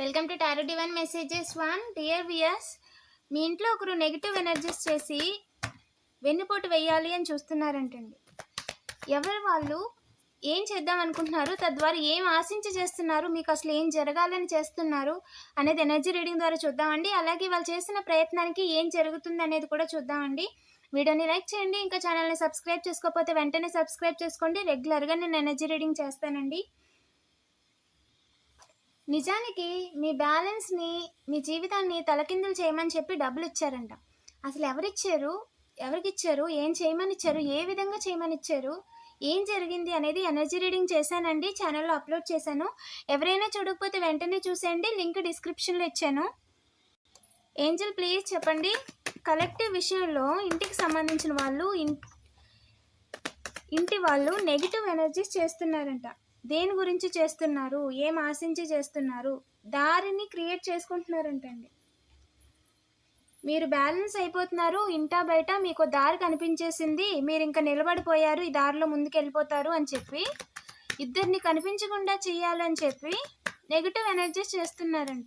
Welcome to tarot divine messages one. Dear viewers మీ ఇంట్లో ఒకరు negative energies చేసి వెన్నుపోటు వేయాలి అని చూస్తున్నారంటండి. ఎవరు వాళ్ళు ఏం చేద్దాం అనుకుంటున్నారు? తద్వారా ఏం ఆశించి చేస్తున్నారు? మీకు అసలు ఏం జరగాలని చేస్తున్నారు? అనేది ఎనర్జీ రీడింగ్ ద్వారా చూద్దామండి. అలాగే వాళ్ళు చేసిన ప్రయత్నానికి ఏం జరుగుతుంది అనేది కూడా చూద్దామండి. వీడియోని లైక్ చేయండి. ఇంకా ఛానల్ని సబ్స్క్రైబ్ చేసుకోకపోతే వెంటనే సబ్స్క్రైబ్ చేసుకోండి. రెగ్యులర్గా నేను ఎనర్జీ రీడింగ్ చేస్తానండి. నిజానికి మీ బ్యాలెన్స్ని మీ జీవితాన్ని తలకిందులు చేయమని చెప్పి డబ్బులు ఇచ్చారంట అసలు ఎవరిచ్చారు? ఎవరికి ఇచ్చారు ఏం చేయమని ఇచ్చారు ఏ విధంగా చేయమని ఇచ్చారు ఏం జరిగింది అనేది ఎనర్జీ రీడింగ్ చేశానండి ఛానల్లో అప్లోడ్ చేశాను. ఎవరైనా చూడకపోతే వెంటనే చూసేయండి లింక్ డిస్క్రిప్షన్లో ఇచ్చాను. ఏంజల్ ప్లీజ్ చెప్పండి. కలెక్టివ్ విషయంలో ఇంటికి సంబంధించిన వాళ్ళు ఇన్- ఇంటి వాళ్ళు నెగిటివ్ ఎనర్జీస్ చేస్తున్నారంట. దేని గురించి చేస్తున్నారు? ఏం ఆశించి చేస్తున్నారు? దారిని క్రియేట్ చేసుకుంటున్నారంటండి. మీరు బ్యాలెన్స్ అయిపోతున్నారు ఇంటా బయట మీకు దారి కనిపించేసింది మీరు ఇంకా నిలబడిపోయారు ఈ దారిలో ముందుకు వెళ్ళిపోతారు అని చెప్పి ఇద్దరిని కనిపించకుండా చేయాలని చెప్పి నెగిటివ్ ఎనర్జీస్ చేస్తున్నారంట.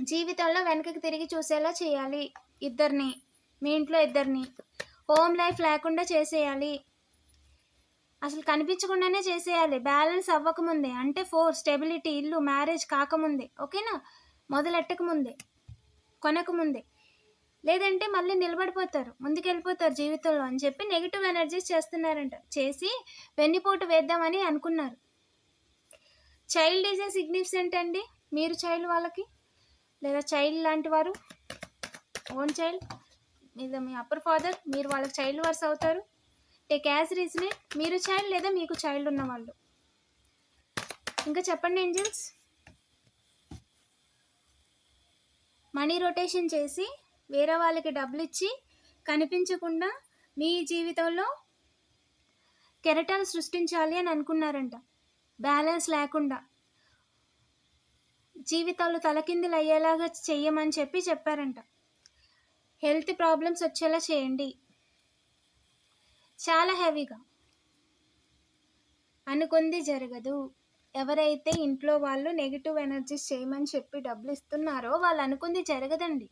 జీవితంలో వెనకకి తిరిగి చూసేలా చేయాలి ఇద్దరిని మీ ఇంట్లో ఇద్దరిని. హోమ్ లైఫ్ లేకుండా చేసేయాలి. అసలు కనిపించకుండానే చేసేయాలి. బ్యాలెన్స్ అవ్వకముందే. అంటే ఫోర్ స్టెబిలిటీ ఇల్లు మ్యారేజ్ కాకముందే. ఓకేనా? మొదలెట్టకముందే. కొనకముందే. లేదంటే మళ్ళీ నిలబడిపోతారు. ముందుకెళ్ళిపోతారు జీవితంలో అని చెప్పి నెగిటివ్ ఎనర్జీస్ చేస్తున్నారంట. చేసి వెన్నుపోటు వేద్దామని అనుకున్నారు. చైల్డ్ ఈజ్ ఏ సిగ్నిఫికెంట్ అండి? మీరు చైల్డ్ వాళ్ళకి? లేదా చైల్డ్ లాంటి వారు? Own child? మీద మీ అప్పర్ ఫాదర్? మీరు వాళ్ళకి చైల్డ్ వర్స్ అవుతారు? టేక్ యాజ్ రీజన్ మీరు చైల్డ్ లేదా మీకు చైల్డ్ ఉన్న వాళ్ళు ఇంకా చెప్పండి ఏంజల్స్? మనీ రొటేషన్ చేసి వేరే వాళ్ళకి డబ్బులు ఇచ్చి కనిపించకుండా మీ జీవితంలో కెరటాలు సృష్టించాలి అని అనుకున్నారంట. బ్యాలెన్స్ లేకుండా. జీవితాలు తలకిందులు అయ్యేలాగా చెయ్యమని చెప్పి చెప్పారంట. హెల్త్ ప్రాబ్లమ్స్ వచ్చేలా చేయండి. చాలా హెవీగా. అనుకుంది జరగదు. ఎవరైతే ఇంట్లో వాళ్ళు నెగిటివ్ ఎనర్జీస్ చేయమని చెప్పి డబ్బులు ఇస్తున్నారో వాళ్ళు అనుకుంది జరగదండి.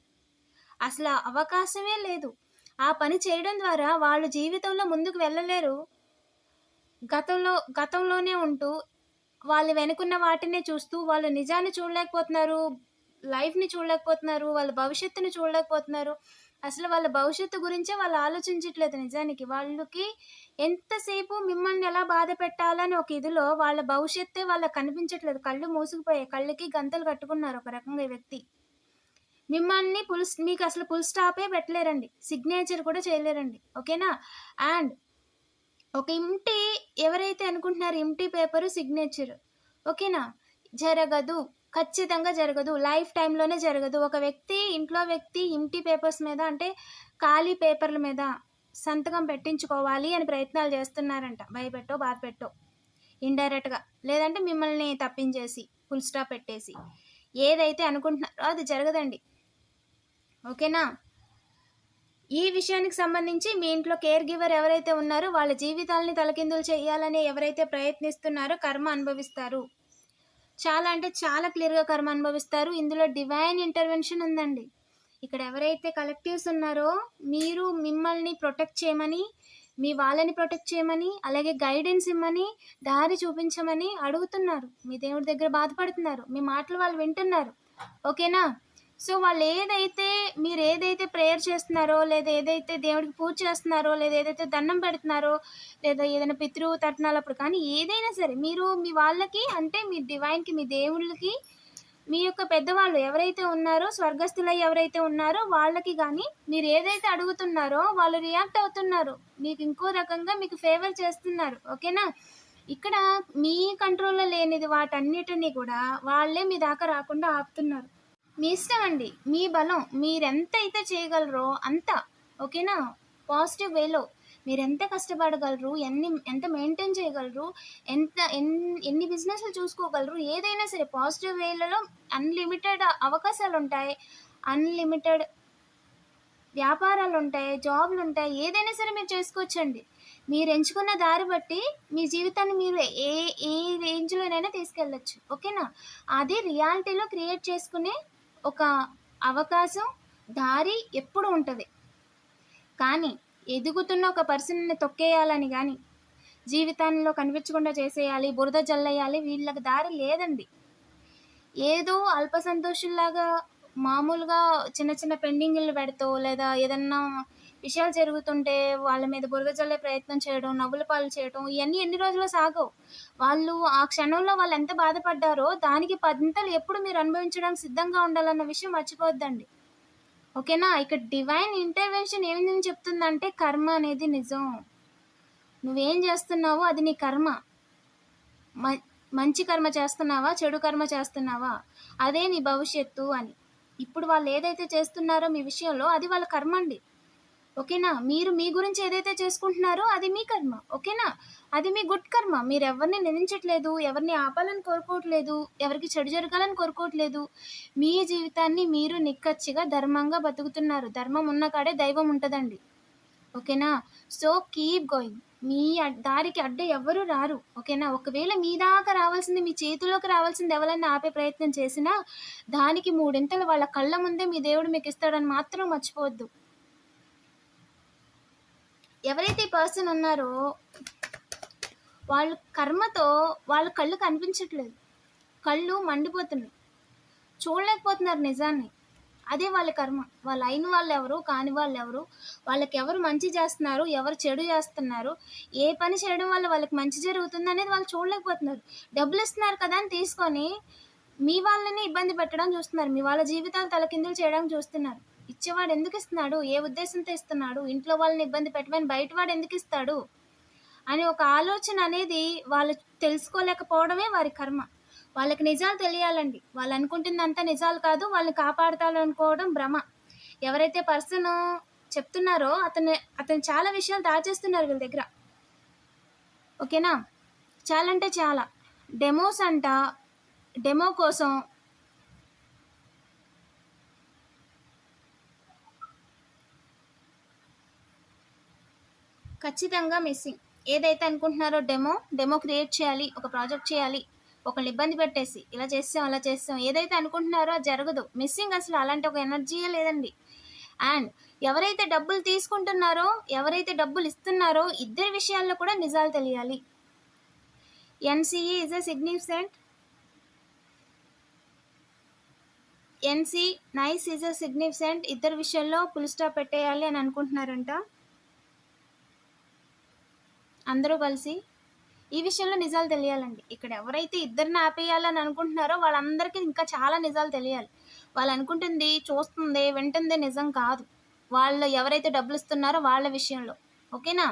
అసలు అవకాశమే లేదు. ఆ పని చేయడం ద్వారా వాళ్ళు జీవితంలో ముందుకు వెళ్ళలేరు. గతంలో గతంలోనే ఉంటూ వాళ్ళు వెనుకున్న వాటినే చూస్తూ వాళ్ళు నిజాన్ని చూడలేకపోతున్నారు లైఫ్ని చూడలేకపోతున్నారు వాళ్ళ భవిష్యత్తుని చూడలేకపోతున్నారు. అసలు వాళ్ళ భవిష్యత్తు గురించే వాళ్ళు ఆలోచించట్లేదు నిజానికి. వాళ్ళకి ఎంతసేపు మిమ్మల్ని ఎలా బాధ పెట్టాలని ఒక ఇదిలో వాళ్ళ భవిష్యత్తే వాళ్ళకి కనిపించట్లేదు. కళ్ళు మూసుకుపోయాయి. కళ్ళకి గంతలు కట్టుకున్నారు ఒక రకంగా ఈ వ్యక్తి. మిమ్మల్ని పుల్ మీకు అసలు ఫుల్ స్టాపే పెట్టలేరండి. సిగ్నేచర్ కూడా చేయలేరండి. ఓకేనా? అండ్ ఒక ఇంటి ఎవరైతే అనుకుంటున్నారు ఇంటి పేపరు సిగ్నేచర్. ఓకేనా? జరగదు. ఖచ్చితంగా జరగదు. లైఫ్ టైంలోనే జరగదు. ఒక వ్యక్తి ఇంట్లో వ్యక్తి ఇంటి పేపర్స్ మీద అంటే ఖాళీ పేపర్ల మీద సంతకం పెట్టించుకోవాలి అని ప్రయత్నాలు చేస్తున్నారంట. భయపెట్టో బాధ పెట్టో ఇండైరెక్ట్గా. లేదంటే మిమ్మల్ని తప్పించేసి ఫుల్ స్టాప్ పెట్టేసి. ఏదైతే అనుకుంటున్నారో అది జరగదండి. ఓకేనా? ఈ విషయానికి సంబంధించి మీ ఇంట్లో కేర్ గివర్ ఎవరైతే ఉన్నారో వాళ్ళ జీవితాలని తలకిందులు చేయాలని ఎవరైతే ప్రయత్నిస్తున్నారో కర్మ అనుభవిస్తారు. చాలా అంటే చాలా క్లియర్గా కర్మ అనుభవిస్తారు. ఇందులో డివైన్ ఇంటర్వెన్షన్ ఉందండి. ఇక్కడ ఎవరైతే కలెక్టివ్స్ ఉన్నారో మీరు మిమ్మల్ని ప్రొటెక్ట్ చేయమని మీ వాళ్ళని ప్రొటెక్ట్ చేయమని అలాగే గైడెన్స్ ఇమ్మని దారి చూపించమని అడుగుతున్నారు. మీ దేవుడి దగ్గర బాధపడుతున్నారు. మీ మాటలు వాళ్ళు వింటున్నారు. ఓకేనా? సో వాళ్ళు ఏదైతే మీరు ఏదైతే ప్రేయర్ చేస్తున్నారో లేదా ఏదైతే దేవుడికి పూజ చేస్తున్నారో లేదా ఏదైతే దండం పెడుతున్నారో లేదా ఏదైనా పితృ తట్టినాలప్పుడు కానీ ఏదైనా సరే మీరు మీ వాళ్ళకి అంటే మీ డివైన్కి మీ దేవుళ్ళకి మీ యొక్క పెద్దవాళ్ళు ఎవరైతే ఉన్నారో స్వర్గస్థులై ఎవరైతే ఉన్నారో వాళ్ళకి కానీ మీరు ఏదైతే అడుగుతున్నారో వాళ్ళు రియాక్ట్ అవుతున్నారు. మీకు ఇంకో రకంగా మీకు ఫేవర్ చేస్తున్నారు. ఓకేనా ఇక్కడ మీ కంట్రోల్లో లేనిది వాటన్నిటిని కూడా వాళ్ళే మీ దాకా రాకుండా ఆపుతున్నారు. మీ ఇష్టం అండి. మీ బలం మీరు ఎంత అయితే చేయగలరో అంత ఓకేనా? పాజిటివ్ వేలో మీరు ఎంత కష్టపడగలరు ఎన్ని ఎంత మెయింటైన్ చేయగలరు ఎంత ఎన్ని ఎన్ని బిజినెస్లు చూసుకోగలరు ఏదైనా సరే పాజిటివ్ వేలలో అన్లిమిటెడ్ అవకాశాలు ఉంటాయి అన్లిమిటెడ్ వ్యాపారాలు ఉంటాయి జాబ్లు ఉంటాయి ఏదైనా సరే మీరు చేసుకోవచ్చండి. మీరు ఎంచుకున్న దారి బట్టి మీ జీవితాన్ని మీరు ఏ ఏ రేంజ్లోనైనా తీసుకెళ్ళచ్చు ఓకేనా? అది రియాలిటీలో క్రియేట్ చేసుకునే ఒక అవకాశం దారి ఎప్పుడు ఉంటుంది. కానీ ఎదుగుతున్న ఒక పర్సన్ని తొక్కేయాలని కానీ జీవితాల్లో కనిపించకుండా చేసేయాలి బురద జల్లేయాలి వీళ్ళకి దారి లేదండి. ఏదో అల్ప సంతోషుల్లాగా మామూలుగా చిన్న చిన్న పెండింగ్లు పెడతావు లేదా ఏదన్నా విషయాలు జరుగుతుంటే వాళ్ళ మీద బురద జల్లే ప్రయత్నం చేయడం నవ్వుల పాలు చేయడం ఇవన్నీ ఎన్ని రోజులు సాగవు. వాళ్ళు ఆ క్షణంలో వాళ్ళు ఎంత బాధపడ్డారో దానికి పదింతలు ఎప్పుడు మీరు అనుభవించడానికి సిద్ధంగా ఉండాలన్న విషయం మర్చిపోద్దండి ఓకేనా? ఇక్కడ డివైన్ ఇంటర్వెన్షన్ ఏమి చెప్తుందంటే కర్మ అనేది నిజం. నువ్వేం చేస్తున్నావో అది నీ కర్మ. మ మంచి కర్మ చేస్తున్నావా చెడు కర్మ చేస్తున్నావా? అదే నీ భవిష్యత్తు అని. ఇప్పుడు వాళ్ళు ఏదైతే చేస్తున్నారో మీ విషయంలో అది వాళ్ళ కర్మ అండి. ఓకేనా? మీరు మీ గురించి ఏదైతే చేసుకుంటున్నారో అది మీ కర్మ ఓకేనా? అది మీ గుడ్ కర్మ. మీరు ఎవరిని నిందించట్లేదు ఎవరిని ఆపాలని కోరుకోవట్లేదు ఎవరికి చెడు జరగాలని కోరుకోవట్లేదు. మీ జీవితాన్ని మీరు నిక్కచ్చిగా ధర్మంగా బతుకుతున్నారు. ధర్మం ఉన్న కాడే దైవం ఉంటుందండి. ఓకేనా? సో కీప్ గోయింగ్ మీ దారికి అడ్డ ఎవరు రారు. ఓకేనా? ఒకవేళ మీ దాకా రావాల్సింది మీ చేతిలోకి రావాల్సింది ఎవరన్నా ఆపే ప్రయత్నం చేసినా దానికి మూడింతలు వాళ్ళ కళ్ళ ముందే మీ దేవుడు మీకు ఇస్తాడని మాత్రం మర్చిపోవద్దు. ఎవరైతే పర్సన్ ఉన్నారో వాళ్ళు కర్మతో వాళ్ళ కళ్ళు కనిపించట్లేదు. కళ్ళు మండిపోతున్నాయి. చూడలేకపోతున్నారు నిజాన్ని. అదే వాళ్ళ కర్మ. వాళ్ళు అయిన వాళ్ళు ఎవరు కాని వాళ్ళు ఎవరు వాళ్ళకి ఎవరు మంచి చేస్తున్నారు ఎవరు చెడు చేస్తున్నారు ఏ పని చేయడం వల్ల వాళ్ళకి మంచి జరుగుతుంది అనేది వాళ్ళు చూడలేకపోతున్నారు. డబ్బులు ఇస్తున్నారు కదా అని తీసుకొని మీ వాళ్ళని ఇబ్బంది పెట్టడం చూస్తున్నారు. మీ వాళ్ళ జీవితాలు తలకిందులు చేయడం చూస్తున్నారు. ఇచ్చేవాడు ఎందుకు ఇస్తున్నాడు ఏ ఉద్దేశంతో ఇస్తున్నాడు? ఇంట్లో వాళ్ళని ఇబ్బంది పెట్టమని బయట వాడు ఎందుకు ఇస్తాడు అని ఒక ఆలోచన అనేది వాళ్ళు తెలుసుకోలేకపోవడమే వారి కర్మ. వాళ్ళకి నిజాలు తెలియాలండి. వాళ్ళు అనుకుంటుందంతా నిజాలు కాదు వాళ్ళని కాపాడతాలనుకోవడం భ్రమ. ఎవరైతే పర్సన్ చెప్తున్నారో అతను అతను చాలా విషయాలు దాచేస్తున్నారు వీళ్ళ దగ్గర. ఓకేనా? చాలా అంటే చాలా. డెమోస్ అంట డెమో కోసం ఖచ్చితంగా మిస్సింగ్ ఏదైతే అనుకుంటున్నారో డెమో డెమో క్రియేట్ చేయాలి ఒక ప్రాజెక్ట్ చేయాలి ఒకళ్ళు ఇబ్బంది పెట్టేసి ఇలా చేస్తాం అలా చేస్తాం ఏదైతే అనుకుంటున్నారో అది జరగదు. మిస్సింగ్ అసలు అలాంటి ఒక ఎనర్జీయే లేదండి. అండ్ ఎవరైతే డబ్బులు తీసుకుంటున్నారో ఎవరైతే డబ్బులు ఇస్తున్నారో ఇద్దరి విషయాల్లో కూడా నిజాలు తెలియాలి. ఎన్సిఈ ఇస్ ఎ సిగ్నిఫికెంట్ ఎన్సి నైస్ ఈజ్ అ సిగ్నిఫికెంట్ ఇద్దరు విషయాల్లో ఫుల్ స్టాప్ పెట్టేయాలి అని అనుకుంటున్నారంట. అందరూ కలిసి ఈ విషయంలో నిజాలు తెలియాలండి. ఇక్కడ ఎవరైతే ఇద్దరిని ఆపేయాలని అనుకుంటున్నారో వాళ్ళందరికీ ఇంకా చాలా నిజాలు తెలియాలి. వాళ్ళు అనుకుంటుంది చూస్తుంది వింటుంది నిజం కాదు. వాళ్ళు ఎవరైతే డబ్బులు ఇస్తున్నారో వాళ్ళ విషయంలో. ఓకేనా?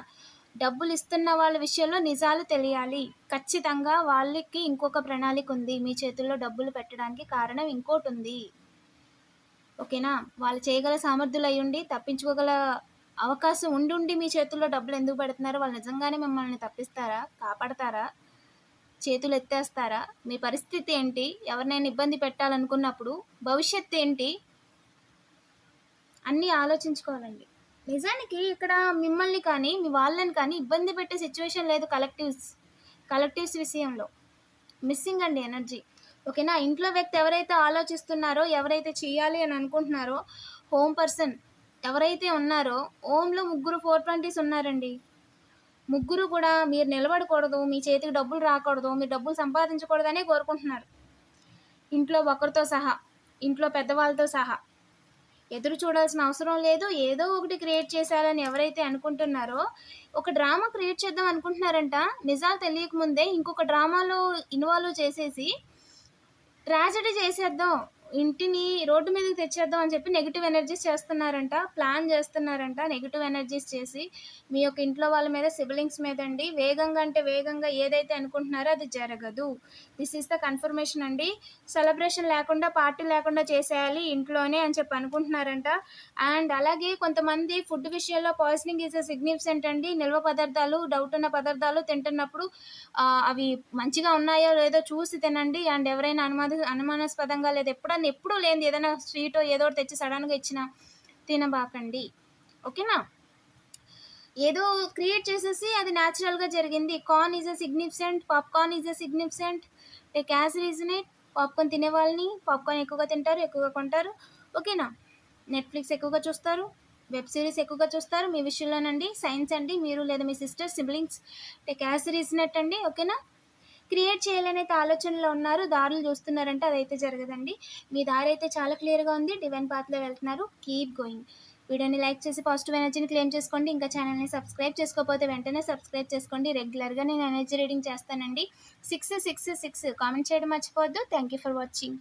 డబ్బులు ఇస్తున్న వాళ్ళ విషయంలో నిజాలు తెలియాలి. ఖచ్చితంగా వాళ్ళకి ఇంకొక ప్రణాళిక ఉంది. మీ చేతుల్లో డబ్బులు పెట్టడానికి కారణం ఇంకోటి ఉంది. ఓకేనా? వాళ్ళు చేయగల సామర్థ్యులు అయ్యుండి తప్పించుకోగల అవకాశం ఉండుండి మీ చేతుల్లో డబ్బులు ఎందుకు పెడుతున్నారు? వాళ్ళు నిజంగానే మిమ్మల్ని తప్పిస్తారా? కాపాడతారా? చేతులు ఎత్తేస్తారా మీ పరిస్థితి ఏంటి? ఎవరినైనా ఇబ్బంది పెట్టాలనుకున్నప్పుడు భవిష్యత్తు ఏంటి? అన్నీ ఆలోచించుకోవాలండి. నిజానికి ఇక్కడ మిమ్మల్ని కానీ మీ వాళ్ళని కానీ ఇబ్బంది పెట్టే సిచ్యువేషన్ లేదు కలెక్టివ్స్ కలెక్టివ్స్ విషయంలో. మిస్సింగ్ అండి ఎనర్జీ. ఓకేనా? ఇంట్లో వ్యక్తి ఎవరైతే ఆలోచిస్తున్నారో ఎవరైతే చేయాలి అని అనుకుంటున్నారో హోమ్ పర్సన్ ఎవరైతే ఉన్నారో ఓంలో ముగ్గురు ఫోర్ ట్వంటీస్ ఉన్నారండి. ముగ్గురు కూడా మీరు నిలబడకూడదు మీ చేతికి డబ్బులు రాకూడదు మీరు డబ్బులు సంపాదించకూడదనే కోరుకుంటున్నారు. ఇంట్లో ఒకరితో సహా ఇంట్లో పెద్దవాళ్ళతో సహా. ఎదురు చూడాల్సిన అవసరం లేదు. ఏదో ఒకటి క్రియేట్ చేశారని ఎవరైతే అనుకుంటున్నారో ఒక డ్రామా క్రియేట్ చేద్దాం అనుకుంటున్నారంట. నిజాలు తెలియకముందే ఇంకొక డ్రామాలో ఇన్వాల్వ్ చేసేసి ట్రాజడీ చేసేద్దాం. ఇంటిని రోడ్డు మీదకి తెచ్చేద్దాం అని చెప్పి నెగిటివ్ ఎనర్జీస్ చేస్తున్నారంట ప్లాన్ చేస్తున్నారంట నెగిటివ్ ఎనర్జీస్ చేసి మీ యొక్క ఇంట్లో వాళ్ళ మీద సిబిలింగ్స్ మీద అండి. వేగంగా అంటే వేగంగా ఏదైతే అనుకుంటున్నారో అది జరగదు. దిస్ ఈస్ ద కన్ఫర్మేషన్ అండి. సెలబ్రేషన్ లేకుండా పార్టీ లేకుండా చేసేయాలి ఇంట్లోనే అని చెప్పి అనుకుంటున్నారంట. అండ్ అలాగే కొంతమంది ఫుడ్ విషయంలో పాయిజనింగ్ ఈజ్ అ సిగ్నిఫికెంట్ అండి. నిల్వ పదార్థాలు డౌట్ ఉన్న పదార్థాలు తింటున్నప్పుడు అవి మంచిగా ఉన్నాయో లేదో చూసి తినండి. అండ్ ఎవరైనా అనుమాన అనుమానాస్పదంగా లేదా ఎప్పుడన్నా ఎప్పుడూ లేనిది ఏదైనా స్వీట్ ఏదో ఒకటి తెచ్చి సడన్గా ఇచ్చిన తినబాకండి. ఓకేనా? ఏదో క్రియేట్ చేసేసి అది న్యాచురల్గా జరిగింది. Corn is a significant popcorn is a significant take as reason it popcorn తినే వాళ్ళని పాప్కార్న్ ఎక్కువగా తింటారు ఎక్కువగా కొంటారు. ఓకేనా? నెట్ఫ్లిక్స్ ఎక్కువగా చూస్తారు వెబ్ సిరీస్ ఎక్కువగా చూస్తారు. మీ విషయంలోనండి సైన్స్ అండి మీరు లేదా మీ sister siblings take as reason అండి. ఓకేనా? క్రియేట్ చేయాలనే ఆలోచనలో ఉన్నారు దారులు చూస్తున్నారంటే అదైతే జరగదండి. మీ దారి అయితే చాలా క్లియర్గా ఉంది డివైన్ పాత్లో వెళ్తున్నారు కీప్ గోయింగ్. వీడియోని లైక్ చేసి పాజిటివ్ ఎనర్జీని క్లెయిమ్ చేసుకోండి ఇంకా ఛానల్ని సబ్స్క్రైబ్ చేసుకోకపోతే వెంటనే సబ్స్క్రైబ్ చేసుకోండి. రెగ్యులర్గా నేను ఎనర్జీ రీడింగ్ చేస్తానండి. సిక్స్ సిక్స్ సిక్స్ కామెంట్ చేయడం మర్చిపోవద్దు. Thank you for watching.